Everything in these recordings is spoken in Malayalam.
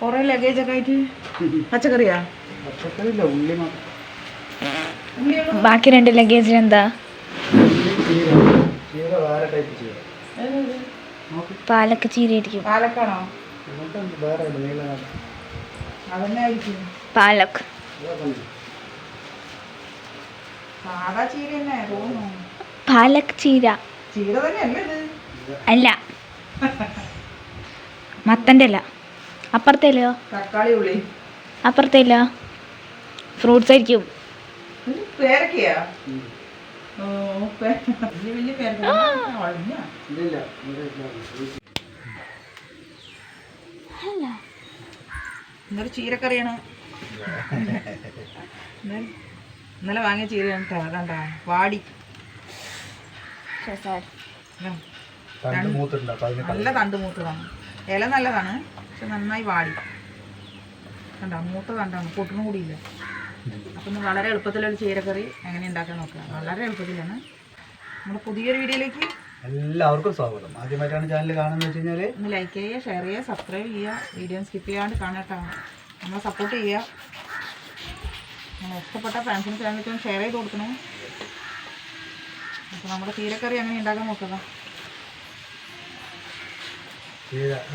കുറേ ലഗേജ് ഒക്കെ ആയിട്ട് പച്ചക്കറിയാ? പച്ചക്കറിയില്ല ഉള്ളി മാത്രം. ബാക്കി രണ്ട് ലഗേജിൽ എന്താ? പാലക്ക ചീരയായിരിക്കും. പാലക്കാണോ? പാലക്. പാലക് ചീര. അല്ല. മത്തന്റെ അല്ല. അപ്പുറത്തേലോ? തക്കാളി ഉള്ളി. അപ്പുറത്തേലോ? ഫ്രൂട്ട്സ് ആയിരിക്കും. പേരക്കയാ? ഇന്നൊരു ചീരക്കറിയാണ്. ഇന്നലെ- ഇന്നലെ വാങ്ങിയ ചീരയാണ്. കണ്ട വാടി. നല്ല തണ്ട് മൂത്തതാണ്. ഇല നല്ലതാണ്. പക്ഷെ നന്നായി വാടി. കണ്ട മൂത്ത തണ്ടാണ് പൊട്ടണ കൂടിയില്ല. അപ്പം ഇന്ന് വളരെ എളുപ്പത്തിലൊരു ചീരക്കറി എങ്ങനെ ഉണ്ടാക്കാൻ നോക്കുക. വളരെ എളുപ്പത്തിലാണ്. നമ്മൾ പുതിയൊരു വീഡിയോയിലേക്ക് എല്ലാവർക്കും സ്വാഗതം. ആദ്യമായിട്ടാണ് ചാനൽ കാണുന്നത് വെച്ച് കഴിഞ്ഞാൽ ഒന്ന് ലൈക്ക് ചെയ്യുക ഷെയർ ചെയ്യുക സബ്സ്ക്രൈബ് ചെയ്യുക. വീഡിയോ സ്കിപ്പ് ചെയ്യാണ്ട് കാണട്ടോ നമ്മളെ സപ്പോർട്ട് ചെയ്യുക. നമ്മൾ ഇഷ്ടപ്പെട്ട ഫ്രണ്ട്സിന് ഫാമിലിക്കും ഷെയർ ചെയ്ത് കൊടുക്കണേ. അപ്പോൾ നമ്മുടെ ചീരക്കറി എങ്ങനെ ഉണ്ടാക്കാൻ നോക്കുക.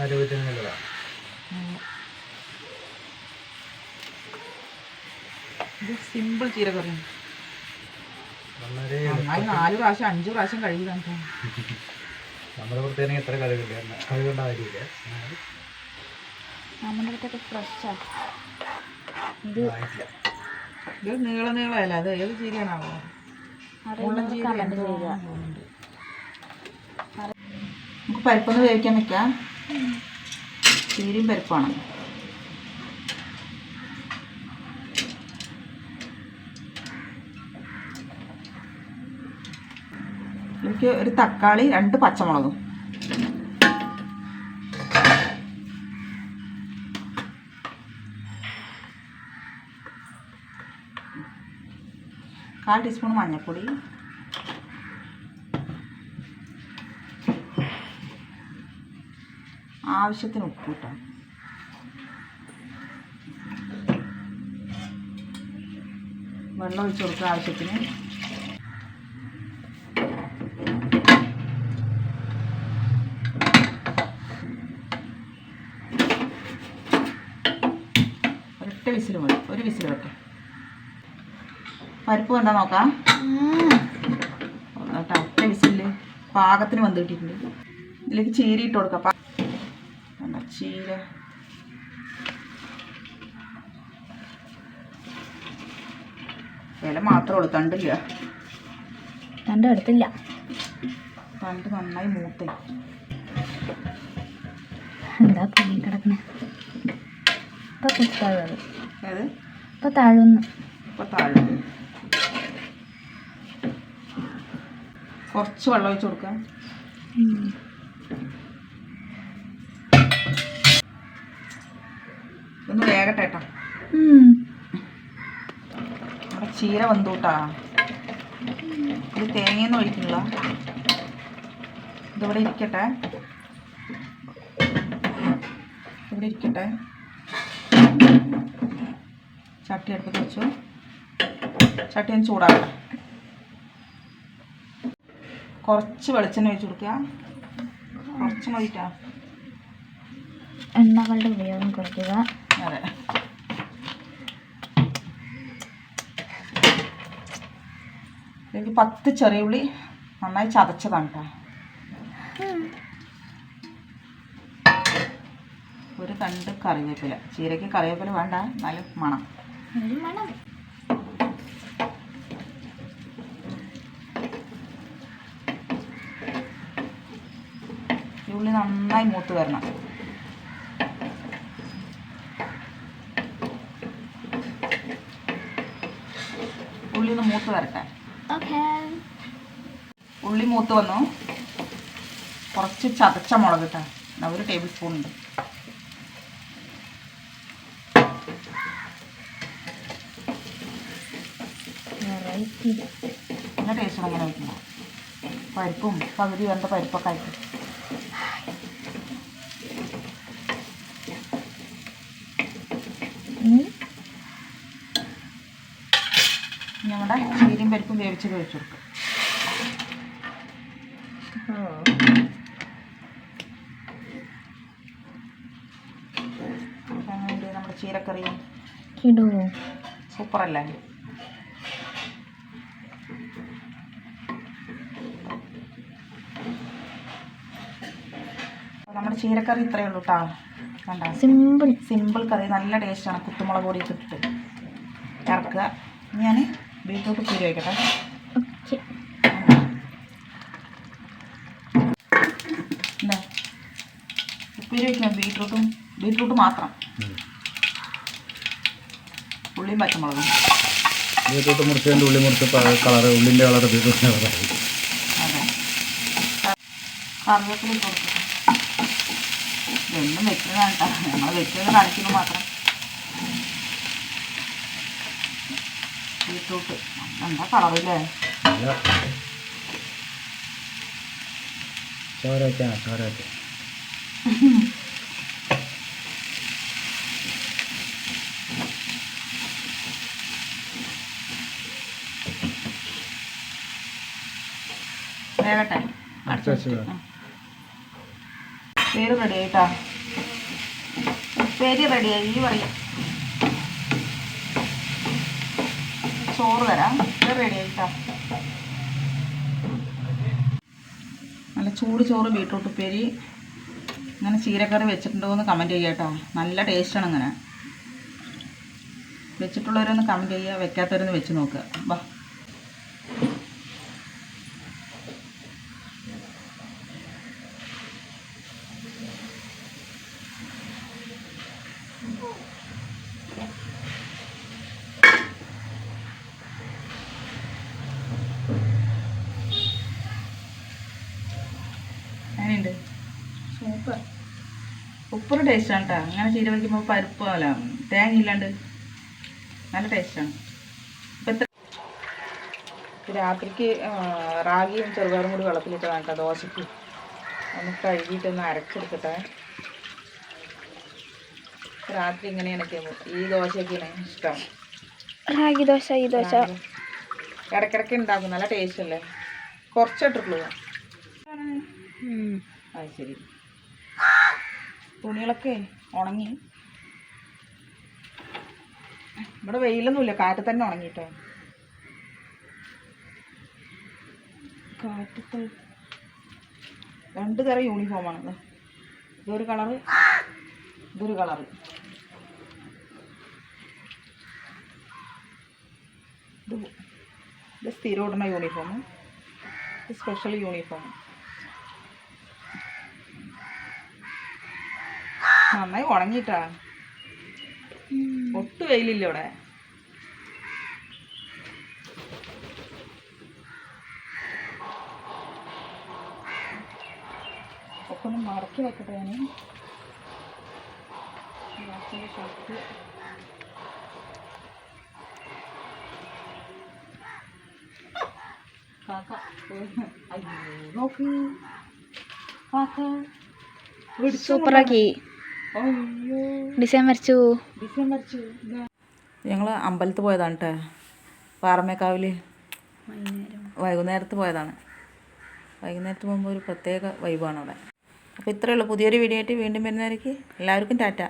ആരോഗ്യത്തിന് നല്ലതാണ്. ഇത് സിമ്പിൾ ചീരക്കറിയാണ് നന്നായി നാല് പ്രാവശ്യം അഞ്ച് പ്രാവശ്യം കഴുകിയതാണ്. നമ്മുടെ പ്രത്യേകം എത്ര കഴുകില്ല കഴുകേണ്ട കാര്യമില്ല നമ്മുടെ അടുത്തൊക്കെ ഫ്രഷാ ഇത് ഇത് നീള നീളമല്ല അത് ഏത് ചീരയാണാവോ. നമുക്ക് പരിപ്പൊന്ന് വേവിക്കാൻ വെക്കാം. ചീരയും പരിപ്പാണ്. എനിക്ക് ഒരു തക്കാളി രണ്ട് പച്ചമുളകും. കാൽ ടീസ്പൂൺ മഞ്ഞൾപ്പൊടി. ആവശ്യത്തിന് ഉപ്പ് കിട്ടോ വെള്ളം ഒഴിച്ച് കൊടുക്കുക ആവശ്യത്തിന്. ഒരൊറ്റ വിസിൽ മതി. ഒരു വിസിൽ വെക്കാം. പരിപ്പ് എന്താ നോക്കാം. കേട്ടോ ഒറ്റ വിസിൽ പാകത്തിന് വന്ന് കിട്ടിയിട്ടുണ്ട് ഇതിലേക്ക് ചീരിയിട്ട് കൊടുക്കാം. ചീര. ഇല മാത്രമേ ഉള്ളൂ തണ്ടില്ല. തണ്ട് എടുത്തില്ല. തണ്ട് നന്നായി മൂത്തേ. എന്താ കിടക്കണേ? ഇപ്പൊ കുത്താഴത് ഇപ്പൊ താഴുന്നു ഇപ്പൊ താഴെ കുറച്ച് വെള്ളം ഒഴിച്ചു കൊടുക്കാം. ഒന്ന് വേഗട്ടെ കേട്ടോ. ചീര വന്നൂട്ടാ ഇത് തേങ്ങയെന്ന് ഒഴിക്കുന്നില്ല. ഇതിവിടെ ഇരിക്കട്ടെ. ഇവിടെ ഇരിക്കട്ടെ. ചട്ടി എടുത്ത് വെച്ചു. ചട്ടി ഒന്ന് ചൂടാക്കാം കുറച്ച് വെളിച്ചെണ്ണ ഒഴിച്ചു കൊടുക്കുക. കുറച്ച് മതിട്ടാ. എണ്ണകളുടെ ഉപയോഗം കുറയ്ക്കുക. അതെ ഇതിലേക്ക് പത്ത് ചെറിയ ഉള്ളി നന്നായി ചതച്ചതാണ് കേട്ടോ ഒരു കണ്ട് കറിവേപ്പില. ചീരയ്ക്ക് കറിവേപ്പില വേണ്ട എന്നാലും മണം. മണം. ഉള്ളി നന്നായി മൂത്ത് വരണം. ഒന്ന് മൂത്ത് വരട്ടെ. ഉള്ളി മൂത്ത് വന്നു. കുറച്ച് ചതച്ച മുളക് ഇട്ടാ ഒരു ടേബിൾ സ്പൂൺ ഉണ്ട്. നല്ല ടേസ്റ്റ് അങ്ങനെ വയ്ക്കുമ്പോൾ പരിപ്പും പകുതി വെന്ത പരിപ്പൊക്കെ ആയിട്ട്. നമ്മുടെ ചീരയും പരിപ്പും വേവിച്ചത് വെച്ച് കൊടുക്കും. നമ്മുടെ ചീരക്കറിയും സൂപ്പറല്ലേ? നമ്മുടെ ചീരക്കറി ഇത്രയേ ഉള്ളൂ കേട്ടോ കണ്ട? സിമ്പിൾ. സിമ്പിൾ കറി നല്ല ടേസ്റ്റാണ്. കുത്തുമുളക് പൊടിയൊക്കെ ഇട്ടിട്ട് ഇറക്കുക. ഞാൻ ബീട്രൂട്ട് ഉപ്പേരി വയ്ക്കട്ടെ ഓക്കെ. എന്താ ഉപ്പേരി വയ്ക്കാം ബീട്രൂട്ടും ബീട്രൂട്ട് മാത്രം. ഉള്ളിയും പച്ചമുളകും. ബീറ്റ്റൂട്ട് മുറിച്ചതിന്റെ ഉള്ളി മുറിച്ച് കളർ ഉള്ളിന്റെ കളർ ബീറ്റ്റൂട്ടിന്റെ കളർ അതെ. കറിവേപ്പില ഇട്ട് കൊടുക്കുക ഇതൊന്നും വെക്കുന്നതാണ് കേട്ടോ. ഞങ്ങൾ വെക്കുന്നത് കാണിക്കുന്നു മാത്രം. ബീട്രൂട്ട് എന്താ കളറില്ലേ വേകട്ടെ പേര് റെഡി ആയിട്ടാ. പേര് റെഡിയായി ഈ പറയാം. ചോറ് തരാം. ഇത് റെഡി ആയിട്ടാ. നല്ല ചൂട് ചോറ് ബീട്രൂട്ട് ഉപ്പേരി. ഇങ്ങനെ ചീരക്കറി വെച്ചിട്ടുണ്ടോ എന്ന് കമന്റ് ചെയ്യുക കേട്ടോ. നല്ല ടേസ്റ്റാണ് ഇങ്ങനെ. വെച്ചിട്ടുള്ളവരൊന്ന് കമന്റ് ചെയ്യുക വെക്കാത്തവരൊന്ന് വെച്ച് നോക്കുക. ബാ അങ്ങനെയുണ്ട് സൂപ്പർ സൂപ്പർ ടേസ്റ്റാണ് കേട്ടോ അങ്ങനെ ചീര വയ്ക്കുമ്പോൾ പരിപ്പ് പോലെ തേങ്ങ ഇല്ലാണ്ട് നല്ല ടേസ്റ്റാണ്. ഇപ്പം രാത്രിക്ക് റാഗിയും ചെറുപയറും കൂടി വെള്ളത്തിലിട്ടതാണ് കേട്ടോ ദോശയ്ക്ക് ഒന്ന് കഴുകിയിട്ടൊന്ന് അരച്ചെടുക്കട്ടെ. രാത്രി ഇങ്ങനെയാണ് ഈ ദോശയൊക്കെയാണ് ഇഷ്ടം. റാഗി ദോശ ഈ ദോശ. ഇടയ്ക്കിടയ്ക്ക് ഉണ്ടാക്കും നല്ല ടേസ്റ്റ് അല്ലേ കുറച്ചിട്ടുള്ളൂ അത് ശരി. തുണികളൊക്കെ ഉണങ്ങി. ഇവിടെ വെയിലൊന്നുമില്ല കാറ്റ് തന്നെ ഉണങ്ങിട്ടോ. കാറ്റത്ത് രണ്ട് തരം യൂണിഫോമാണ്. ഇതൊരു കളറ് ഇതൊരു കളറ് ഇത് ഇത് സ്ഥിരം ഇടുന്ന യൂണിഫോം ഇത് സ്പെഷ്യൽ യൂണിഫോം നന്നായി ഉണങ്ങിട്ടാ ഒട്ടും വെയിലില്ല ഇവിടെ. ഒക്കെ ഒന്ന് മടക്കി വെക്കട്ടെ ഞാൻ ഷർട്ട് കാക്ക അയ്യോ നോക്ക്. കാക്ക പിടിച്ചോ സൂപ്പറാക്കി. ഡിസൈൻ വരച്ചു. ഡിസൈൻ വരച്ചു. ഞങ്ങൾ അമ്പലത്തിൽ പോയതാണ് കേട്ടോ പാറമേക്കാവിൽ വൈകുന്നേരത്ത് പോയതാണ്. വൈകുന്നേരത്ത് പോകുമ്പോൾ ഒരു പ്രത്യേക വൈബാണ് അവിടെ. അപ്പോൾ ഇത്രയേ ഉള്ളൂ. പുതിയൊരു വീഡിയോ ആയിട്ട് വീണ്ടും വരുന്നവരേക്ക് എല്ലാവർക്കും ടാറ്റ.